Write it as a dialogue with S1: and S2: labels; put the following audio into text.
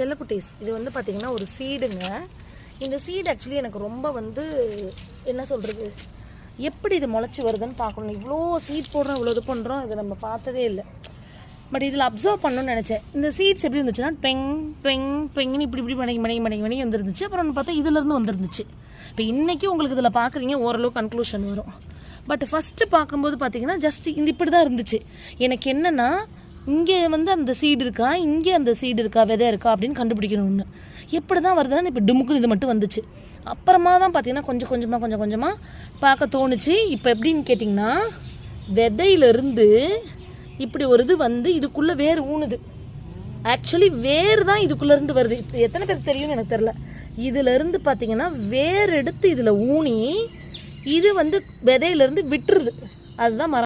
S1: செல்லக்குட்டீஸ் இது வந்து பார்த்திங்கன்னா ஒரு சீடுங்க இந்த சீடு ஆக்சுவலி எனக்கு ரொம்ப வந்து என்ன சொல்கிறது எப்படி இது முளைச்சி வருதுன்னு பார்க்கணும் இவ்வளோ சீட் போடுறோம் இவ்வளோ இது பண்ணுறோம் இதை நம்ம பார்த்ததே இல்லை பட் இதில் அப்சர்வ் பண்ணணும்னு நினச்சேன் இந்த சீட்ஸ் எப்படி இருந்துச்சுன்னா பெங் பெங் டொங்னு இப்படி இப்படி மணிக்கு மணிக்கு மணிக்கு மணிக்கு வந்துருந்துச்சு அப்புறம் பார்த்தா இதுலேருந்து வந்துருந்துச்சு இப்போ இன்றைக்கி உங்களுக்கு இதில் பார்க்குறீங்க ஓரளவு கன்க்ளூஷன் வரும் பட் ஃபஸ்ட்டு பார்க்கும்போது பார்த்தீங்கன்னா ஜஸ்ட் இந்த இப்படி தான் இருந்துச்சு எனக்கு என்னென்னா இங்கே வந்து அந்த சீடு இருக்கா இங்கே அந்த சீடு இருக்கா விதை இருக்கா அப்படின்னு கண்டுபிடிக்கணும்னு எப்படி தான் வருதுன்னு இப்போ டுமுக்குனு இது மட்டும் வந்துச்சு அப்புறமா தான் பார்த்தீங்கன்னா கொஞ்சம் கொஞ்சமாக கொஞ்சம் கொஞ்சமாக பார்க்க தோணுச்சு இப்போ எப்படின்னு கேட்டிங்கன்னா விதையிலிருந்து இப்படி ஒரு இது வந்து இதுக்குள்ளே வேர் ஊணுது ஆக்சுவலி வேர் தான் இதுக்குள்ளேருந்து வருது இப்போ எத்தனை பேருக்கு தெரியும்னு எனக்கு தெரில இதிலேருந்து பார்த்தீங்கன்னா வேர் எடுத்து இதில் ஊனி இது வந்து விதையிலேருந்து விட்டுருது அதுதான் மரம்